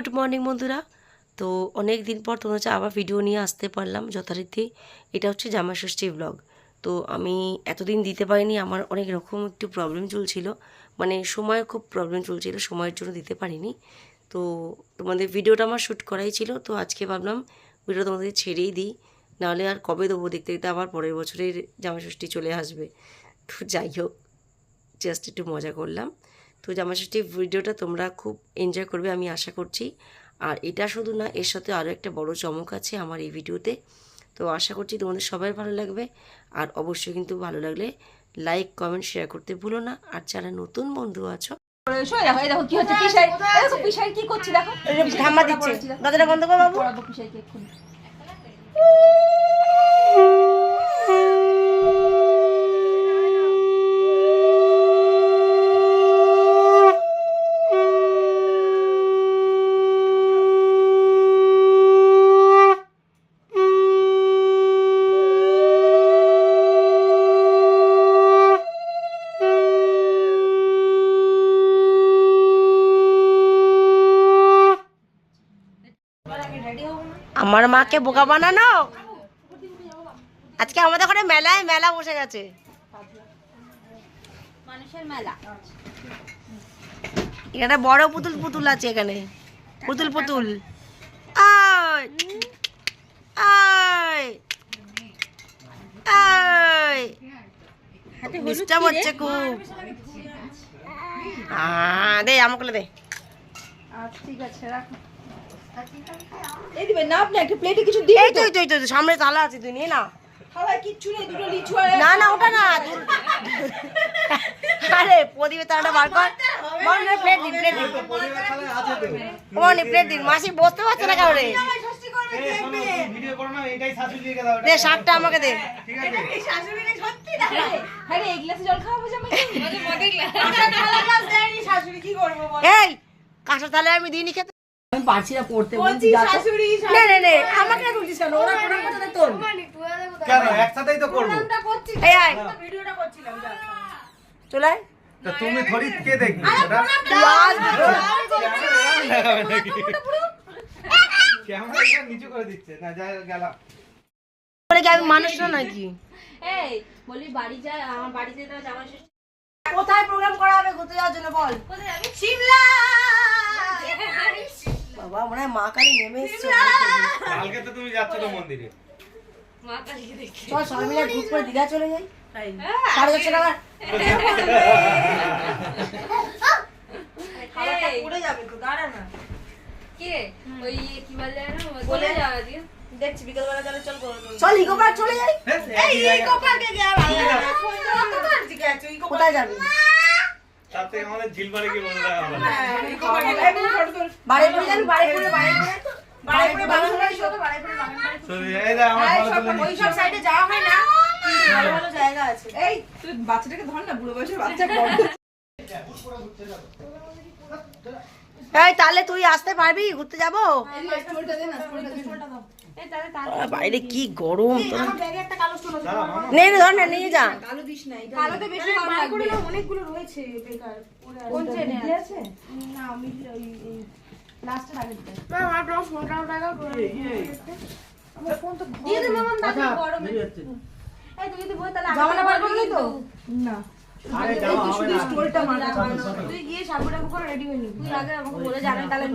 Good morning বন্ধুরা। তো অনেক দিন পর তোমার হচ্ছে আবার ভিডিও নিয়ে আসতে পারলাম যথারীতি। এটা হচ্ছে জামাষষ্ঠী ব্লগ তো আমি এতদিন দিতে পারিনি, আমার অনেক রকম একটু প্রবলেম চলছিল। মানে সময় খুব প্রবলেম চলছিল, সময়ের জন্য দিতে পারিনি। তো তোমাদের ভিডিওটা আমার শ্যুট করাই ছিল, তো আজকে ভাবলাম ভিডিও তোমাদের ছেড়েই দিই। নাহলে আর কবে দেবো? দেখতে দেখতে আবার পরের বছরের জামাষষ্ঠী চলে আসবে। তো যাই হোক জাস্ট একটু মজা করলাম। তো জামাষষ্ঠী ভিডিওটা তোমরা খুব এনজয় করবে আমি আশা করছি। আর এটা শুধু না এর সাথে আরও একটা বড় চমক আছে আমার এই ভিডিওতে। তো আশা করছি তোমাদের সবাই ভালো লাগবে। আর অবশ্যই কিন্তু ভালো লাগলে লাইক কমেন্ট শেয়ার করতে ভুলো না। আর যারা নতুন বন্ধু আছো দেখো কি হচ্ছে দেখো পিসাই কি করছি দেখো। ধাম্মা দিচ্ছে। দাদাটা বন্ধ কর বাবু। আমার মাকে বোকা বানানো? আজকে আমাদের ঘরে মেলায় মেলা বসে গেছে। এখানে বড় পুতুল পুতুল আছে এখানে। পুতুল পুতুল। ডিস্টার্ব হচ্ছে খুব। দে আমাকে দে। আচ্ছা ঠিক আছে রাখো। এই দিবে না আপনি একটা প্লেটে কিছু দিয়ে এই তো এই তো এই তো, সামনে তালা আছে তুই নিয়ে না। কিচ্ছু নেই দুটো লিচু না না ওটা না দূর- আরে প্রদীপের তালাটা বার কর। মনে প্লেট দিন প্লেট দিন। মনে প্লেট দিন। মাসি বসতে পারছে না কাউরে। দে শাকটা আমাকে দে। এই কাঁচা তালে আমি দিইনি খেতে। আমি পারছি না পড়তে নে নে নে আমাকে না তুলছিস কেন? ওরা প্রণাম করতে তোর। কেন একসাথেই তো করব। এই আয়। চলে আয়। তা তুমি থরি কে দেখবে? ওটা ক্যামেরা নিচু করে দিচ্ছে। না যা গেলাম। বলে আমি মানুষ না নাকি? এই বলি বাড়ি যায় আমার বাড়িতে তো জামা কোথায় প্রোগ্রাম করা হবে? ঘুরতে যাওয়ার জন্য বল। কোথায় যাবি সিমলা বাবা মনে হয় মা কালী নেমে এসছে কালকে তো তুমি যাচ্ছ তো মন্দিরে। মা কালীকে দেখি। চল সবাই মিলে গ্রুপ করে দীঘা চলে যাই। সাড়ে চারশো টাকা এই, পড়ে যাবে তো দাঁড়া না। কে? ওই কি বলে না বলে যাওয়া দিয়ে? দেখছি বিকেলবেলা তাহলে চল চল ইকো পার্ক চলে যাই। কোথায় যাবি? তার আমাদের ঝিলবাড়ি কি বলে দেওয়া হবে। বাড়ি করে যাবি বাড়ি করে বাড়ি করে বাড়ি করে বাগান বাড়ি শোধ বাড়ি করে বাগান বাড়ি তো এই যে আমার ভালো তুলে ওই সব সাইডে যাওয়া হয় না। ভালো ভালো জায়গা আছে। এই তুই বাচ্চাটাকে ধর না বুড়ো বয়সের বাচ্চা এই তাহলে তুই আসতে পারবি? ঘুরতে যাব? বাইরে কি? গরম? তোরা। দাঁড়া, মামা। নে নে, ধর না নিয়ে যা। কালোতে বেশি দাম লাগবে। অনেকগুলো রয়েছে বেকার। কোন চেনে আছে? না আমি ওই লাস্টের আগে না আমার ব্লগ 15 টাকা করে আমার ফোন তো দিয়ে দে মামা তাকে গরম। এই তুই যদি বই তাহলে পারব কি তো? না।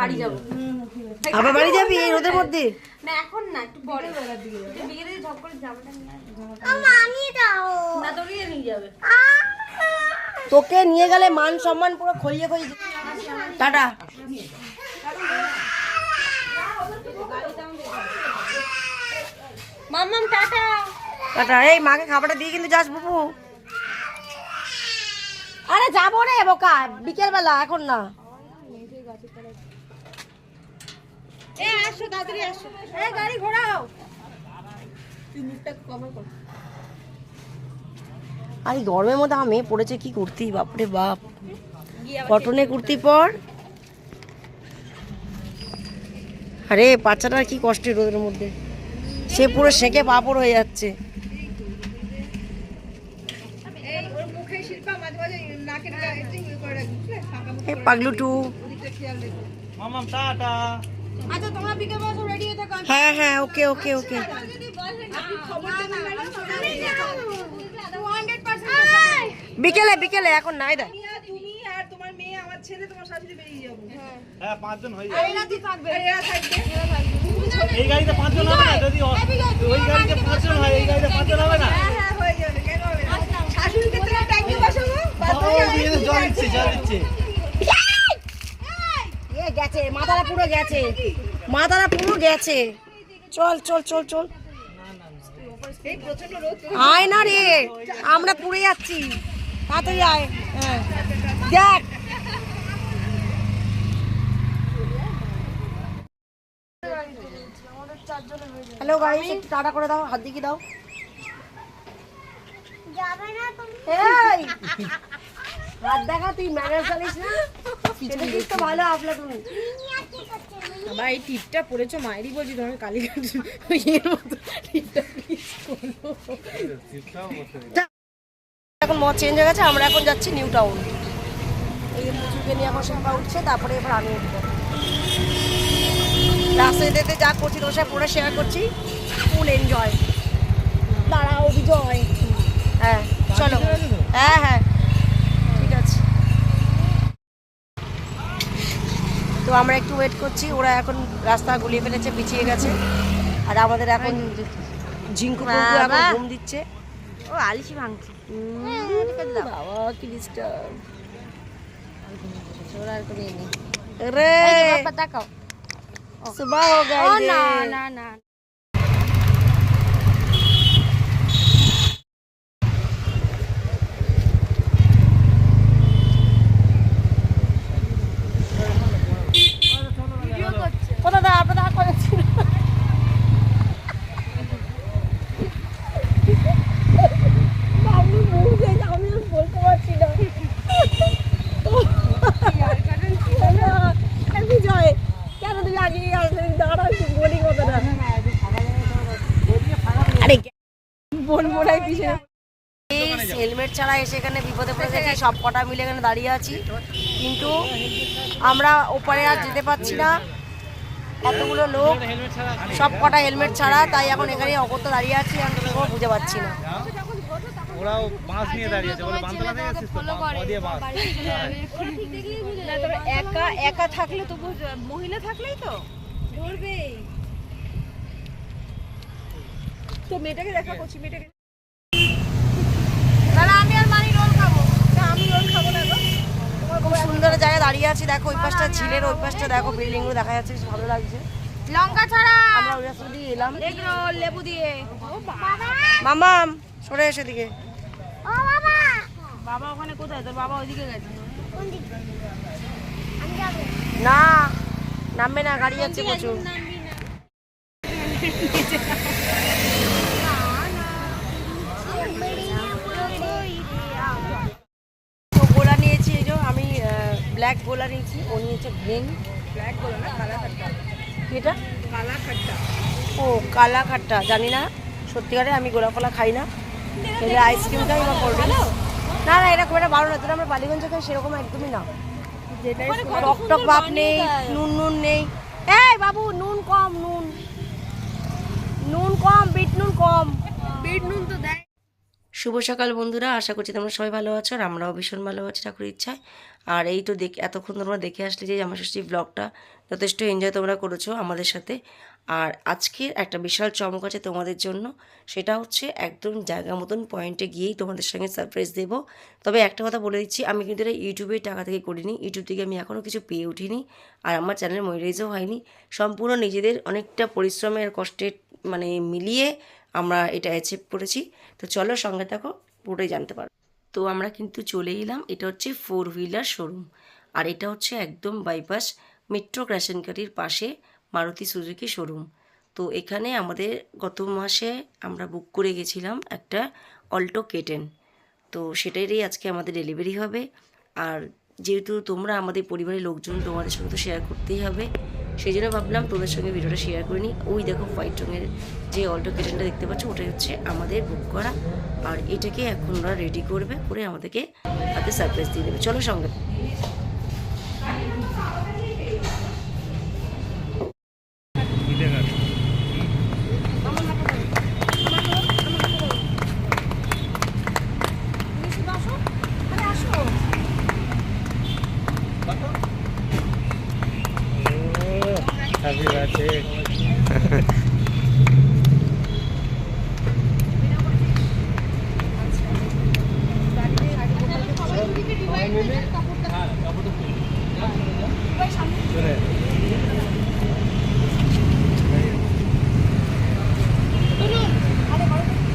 বাড়ি যাব। আবার বাড়ি যাবি এই রোদের মধ্যে? না এখন না একটু পরে। তুই বিকেলে ঝপ করে জামাটা নিয়ে আয়। না তোকে নিয়ে যাবে। তোকে নিয়ে গেলে মান সম্মান পুরো খইয়ে খইয়ে টাটা। মাম্মাম টাটা। টাটা। এই মাকে খাবারটা দিয়ে কিন্তু যাস বুবু। আরে যাব রে বোকা বিকেল বেলা এখন না। এ আসো তাড়াতাড়ি আসো। এ গাড়ি ঘোরাও। আর এই গরমের মধ্যে আমি পড়েছে কি কুর্তি বাপরে বাপ। কটনে কুর্তি পর। আরে বাচ্চাটার কি কষ্ট রোদের মধ্যে। সে পুরো সেকে পাপড় হয়ে যাচ্ছে। পাগলু টু। মামাম টাটা। আচ্ছা তোমরা বিকেল বেলা রেডি হয়ে থাকো হ্যাঁ হ্যাঁ ওকে ওকে ওকে খবর দেবেন ম্যাডাম আমি যাব 200% বিকেলে বিকেলে এখন নাই দেয় তুমি আর তোমার মেয়ে আমার ছেলে তোমার শাশুড়ি বেরিয়ে যাব হ্যাঁ পাঁচজন হয়ে যাবে এরা থাকবে এরা থাকবে এই গাড়িতে পাঁচজন হবে যদি মাথাটা পুরো গেছে। মাথাটা পুরো গেছে। চল চল চল চল। আয় না রে আমরা পুড়ে যাচ্ছি। তাড়াতাড়ি আয়। হ্যাঁ। দেখ। হ্যালো গাইস একটু টাটা করে দাও হাত দিকে দাও। এই! হাত দেখা তুই ম্যানেজ জানিস না? সেটা তো ভালো আপলা তুমি। বাবা এই টিপটা পড়েছো মায়েরই বলছি তোমার কালীঘাট ইয়ের মতো টিপটা এখন মত চেঞ্জ হয়ে গেছে আমরা এখন যাচ্ছি নিউ টাউন এই যে পুচুকে নিয়ে এখন শিল্পা উঠছে তারপরে এবার আমি উঠবো। রাস্তায় যেতে যা করছি তোমার সাথে পুরো শেয়ার করছি। ফুল এনজয় দাঁড়াও বিজয়। হ্যাঁ। চলো। হ্যাঁ হ্যাঁ। ঠিক আছে। তো আমরা একটু ওয়েট করছি। ওরা এখন রাস্তা গুলিয়ে ফেলেছে পিছিয়ে গেছে। আর আমাদের এখন ঝিঙ্কু এখন ঘুম দিচ্ছে। ও আলিশি ভাঙছে। বাবা কি ওরা আর ইয়ে রে! ও না না না। ছাড়া এসে এখানে বিপদে পড়ে গেছি। সব কটা মিলে এখানে দাঁড়িয়ে আছি। কিন্তু আমরা ওপারে আর যেতে পারছি না। এতগুলো লোক সব কটা হেলমেট ছাড়া তাই এখন এখানে অগত্য দাঁড়িয়ে আছি আমি কোনো বুঝে পাচ্ছি না। ওরাও বাঁশ নিয়ে দাঁড়িয়েছে বলে বাঁধতলা থেকে এসেছিস তো? দিয়ে বাঁশ। না তোর একা একা থাকলে তো মহিলা থাকলেই তো ধরবে তো মেয়েটাকে দেখা করছি মেয়েটাকে দাঁড়া আমি আর মানি রোল খাব না আমি রোল খাব না গো খুব সুন্দর জায়গায় দাঁড়িয়ে আছি। দেখো ওই পাশটা ঝিলের ওই পাশটা দেখো বিল্ডিংগুলো দেখা যাচ্ছে ভালো লাগছে। লঙ্কা ছাড়া। আমরা ওই দিয়ে এলাম। এগ লেবু দিয়ে। মামাম সরে এসে দিকে বাবা। ওখানে কোথায়? তোর বাবা ওইদিকে গেছে। না নামবে না গাড়ি যাচ্ছে প্রচুর তো গোলা নিয়েছি এই যে আমি ব্ল্যাক গোলা নিয়েছি ও নিয়েছে গ্রিন। ব্ল্যাক বলো না কালা খাট্টা। এটা? কালা খাট্টা। ও কালা খাট্টা জানি না। সত্যিকারে আমি গোলা ফলা খাই না। খেলে আইসক্রিম খাই বা কোল্ড ড্রিঙ্কস না না এরকম একটা ভালো না যেটা আমরা বালিগঞ্জে খাই সেরকম একদমই না। টক টক ভাব নেই নুন নুন নেই। এই বাবু নুন কম নুন। নুন কম বিট নুন কম। বিট নুন তো দেয় শুভ সকাল বন্ধুরা, আশা করছি তোমরা সবাই ভালো আছো আর আমরাও ভীষণ ভালো আছি ঠাকুর ইচ্ছায়। আর এই তো দেখ এতক্ষণ তোমরা দেখে আসলে যে আমার ষষ্ঠী ব্লগটা যথেষ্ট এনজয় তোমরা করেছ আমাদের সাথে। আর আজকের একটা বিশাল চমক আছে তোমাদের জন্য, সেটা হচ্ছে একদম জায়গা মতন পয়েন্টে গিয়েই তোমাদের সঙ্গে সারপ্রাইজ দেবো। তবে একটা কথা বলে দিচ্ছি, আমি কিন্তু এটা ইউটিউবে টাকা থেকে করিনি ইউটিউব থেকে আমি এখনও কিছু পেয়ে উঠিনি আর আমার চ্যানেল মনিটাইজও হয়নি। সম্পূর্ণ নিজেদের অনেকটা পরিশ্রমের কষ্টের মানে মিলিয়ে আমরা এটা অ্যাচিভ করেছি। তো চলো সঙ্গে থাকো, পুরোটাই জানতে পারো। তো আমরা কিন্তু চলে এলাম, এটা হচ্ছে ফোর হুইলার শোরুম আর এটা হচ্ছে একদম বাইপাস মেট্রো ক্র্যাশনকারির পাশে মারুতি সুজুকি শোরুম তো এখানে আমাদের গত মাসে আমরা বুক করে গেছিলাম একটা অল্টো কেটেন তো সেটারই আজকে আমাদের ডেলিভারি হবে। আর যেহেতু তোমরা আমাদের পরিবারের লোকজন, তোমাদের সঙ্গে তো শেয়ার করতেই হবে। সেই জন্য ভাবলাম তোদের সঙ্গে ভিডিওটা শেয়ার করে নিই। ওই দেখো হোয়াইট রঙের যে অল্টো কেটেনটা দেখতে পাচ্ছ, ওটাই হচ্ছে আমাদের বুক করা। আর এটাকে এখন ওরা রেডি করবে করে আমাদেরকে হাতে সারপ্রাইজ দিয়ে দেবে। চলো সঙ্গে।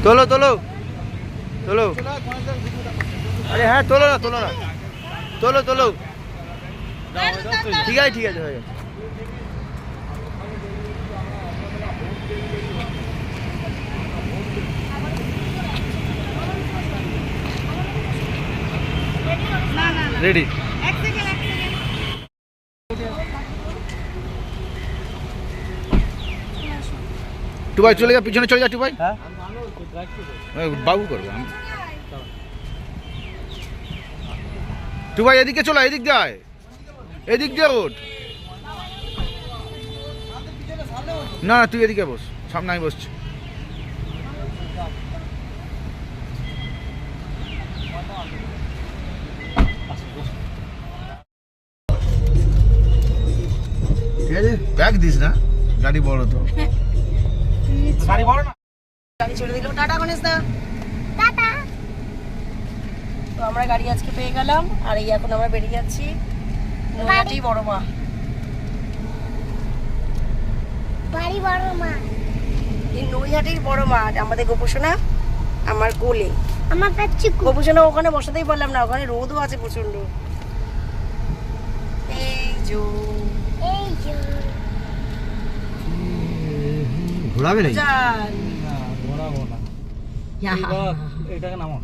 তোলো তোলো। তোলো। আরে হ্যাঁ তোলো না তোলো না। তোলো তোলো। ঠিক আছে ঠিক আছে হয়ে গেছে। রেডি। টুবাই চলে যা পিছনে চলে যা টুবাই। হ্যাঁ? বাবু করব। আমি টুবাই এদিকে চলো এদিক দিয়ে এদিক দিয়ে ওঠ। না না তুই এদিকে বস সামনে আমি বসছি। দিস না গাড়ি বড় তো। গাড়ি বড় না। গাড়ি ছেড়ে দিল টাটা গণেশ দা টাটা। তো আমরা গাড়ি আজকে পেয়ে গেলাম আর এই এখন আমরা বেরিয়ে যাচ্ছি। বড়। মা। বাড়ি বড় মা। এই নৈহাটির বড় মা আমাদের গোপুসোনা আমার কোলে। আমার পাচ্ছি গোপুসোনা ওখানে বসাতেই পারলাম না ওখানে রোদও আছে প্রচণ্ড এই যো। এই যে। ঘোরাবে নাকি? ঘোরাবো না। এটাকে নামো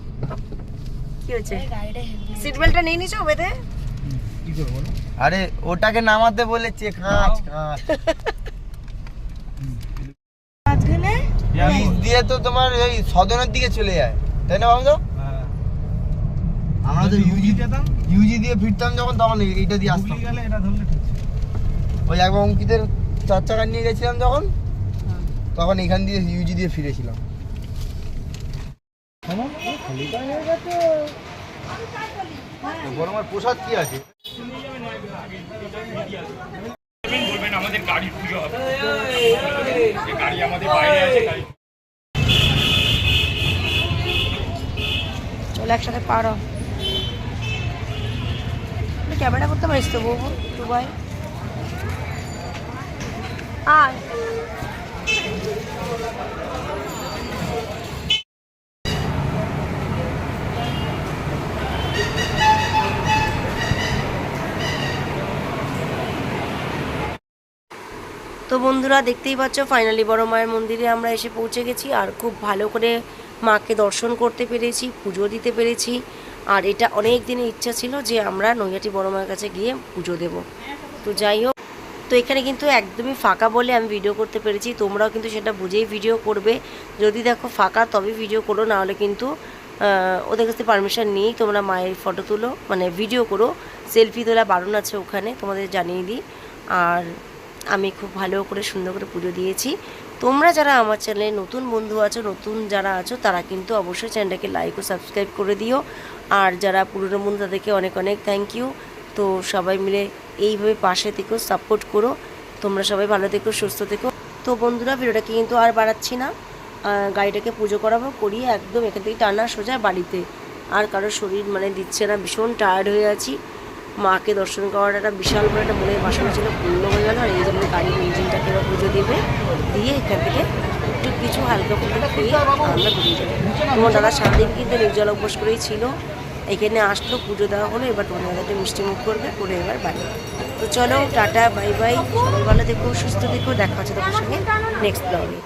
কি হয়েছে? সিট বেল্টটা নিয়ে নিছো বেঁধে কি করব বলো? আরে ওটাকে নামাতে বলেছে খাঁচ খাঁচ মাঝখানে? দিয়ে তো তোমার ওই সদনের দিকে চলে যায়। তাই না বাবু হ্যাঁ। আমরা তো ইউজি যেতাম ইউজি দিয়ে ফিরতাম যখন তখন এইটা দিয়ে আসতাম। ওই একবার অঙ্কিতের চার চাকা নিয়ে গেছিলাম যখন তখন এখান দিয়ে ইউজি দিয়ে ফিরেছিলাম। গরমের প্রসাদ কি আছে? চলে একসাথে পারো ক্যামেরা করতে পারিস তো বউ দুবাই? আয়। তো বন্ধুরা, দেখতেই পাচ্ছ ফাইনালি বড় মায়ের মন্দিরে আমরা এসে পৌঁছে গেছি আর খুব ভালো করে মাকে দর্শন করতে পেরেছি, পুজো দিতে পেরেছি। আর এটা অনেক দিনের ইচ্ছা ছিল যে আমরা নৈহাটি বড় মায়ের কাছে গিয়ে পুজো দেব। তো যাই হোক তো এখানে কিন্তু একদমই ফাঁকা বলে আমি ভিডিও করতে পেরেছি। তোমরাও কিন্তু সেটা বুঝেই ভিডিও করবে। যদি দেখো ফাঁকা, তবে ভিডিও করো নাহলে কিন্তু ওদের কাছে পারমিশন নিয়েই তোমরা মায়ের ফটো তুলো মানে ভিডিও করো। সেলফি তোলা বারণ আছে ওখানে, তোমাদের জানিয়ে দিই। আর আমি খুব ভালো করে, সুন্দর করে পুজো দিয়েছি। তোমরা যারা আমার চ্যানেলে নতুন বন্ধু আছো, নতুন যারা আছো, তারা কিন্তু অবশ্যই চ্যানেলটাকে লাইক ও সাবস্ক্রাইব করে দিও। আর যারা পুরনো বন্ধু, তাদেরকে অনেক অনেক থ্যাংক ইউ তো সবাই মিলে এইভাবে পাশে থেকেও সাপোর্ট করো। তোমরা সবাই ভালো থেকো, সুস্থ থেকো। তো বন্ধুরা, ভিডিওটাকে কিন্তু আর বাড়াচ্ছি না। গাড়িটাকে পুজো করাবো, করিয়ে একদম এখান থেকে টানা সোজা বাড়িতে। আর কারোর শরীর মানে দিচ্ছে না, ভীষণ টায়ার্ড হয়ে আছি। মাকে দর্শন করার একটা বিশাল বড় একটা মনের বাসনা ছিল, পূর্ণ হয়ে গেল। আর এই জন্য গাড়ির ইঞ্জিনটাকে এবার পুজো দেবে, দিয়ে এখান থেকে একটু কিছু হালকা ফুলকা খেয়ে আমরা বেরিয়ে যাব। তোমার দাদা সারাদিন কিন্তু নির্জল অভ্যাস করেই ছিল। এখানে আসলো, পুজো দেওয়া হলো, এবার তোমার মিষ্টিমুখ মিষ্টি মুখ করবে, করে এবার বাড়ি। তো চলো, টাটা, বাই বাই, সবাই ভালো দেখো সুস্থ দেখো দেখা হচ্ছে তোমার সঙ্গে নেক্সট ব্লগে